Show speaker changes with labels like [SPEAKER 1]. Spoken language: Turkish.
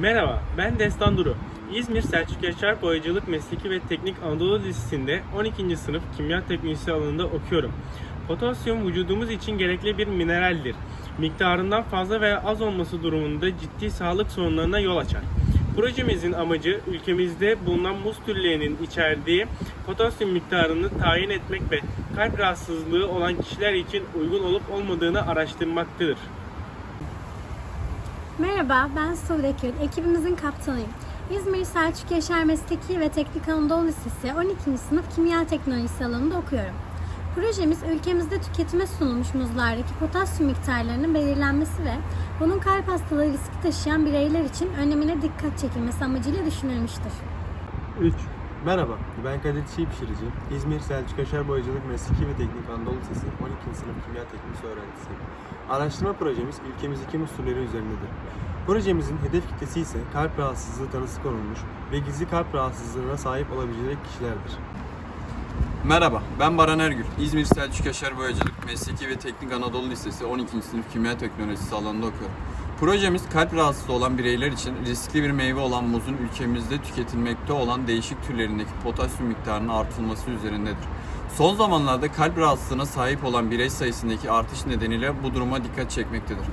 [SPEAKER 1] Merhaba, ben Destan Duru. İzmir Selçuk Yaşar Boyacılık Mesleki ve Teknik Anadolu Lisesi'nde 12. sınıf kimya teknolojisi alanında okuyorum. Potasyum vücudumuz için gerekli bir mineraldir. Miktarından fazla veya az olması durumunda ciddi sağlık sorunlarına yol açar. Projemizin amacı ülkemizde bulunan muz türlerinin içerdiği potasyum miktarını tayin etmek ve kalp rahatsızlığı olan kişiler için uygun olup olmadığını araştırmaktadır.
[SPEAKER 2] Merhaba, ben Sude Kül. Ekibimizin kaptanıyım. İzmir Selçuk Yaşar Mesleki ve Teknik Anadolu Lisesi 12. sınıf kimya teknolojisi alanında okuyorum. Projemiz ülkemizde tüketime sunulmuş muzlardaki potasyum miktarlarının belirlenmesi ve bunun kalp hastalığı riski taşıyan bireyler için önemine dikkat çekilmesi amacıyla düşünülmüştür.
[SPEAKER 3] 3. Merhaba, ben Kadir Çiğ Pişirici. İzmir Selçuk Yaşar Boyacılık Mesleki ve Teknik Anadolu Lisesi 12. sınıf kimya tekniği öğrencisiyim. Araştırma projemiz ülkemizdeki muz türleri üzerindedir. Projemizin hedef kitlesi ise kalp rahatsızlığı tanısı konulmuş ve gizli kalp rahatsızlığına sahip olabilecek kişilerdir.
[SPEAKER 4] Merhaba, ben Baran Ergül. İzmir Selçuk Yaşar Boyacılık Mesleki ve Teknik Anadolu Lisesi 12. sınıf Kimya Teknolojisi alanında okuyorum. Projemiz kalp rahatsızlığı olan bireyler için riskli bir meyve olan muzun ülkemizde tüketilmekte olan değişik türlerindeki potasyum miktarının artırılması üzerindedir. Son zamanlarda kalp rahatsızlığına sahip olan birey sayısındaki artış nedeniyle bu duruma dikkat çekmektedir.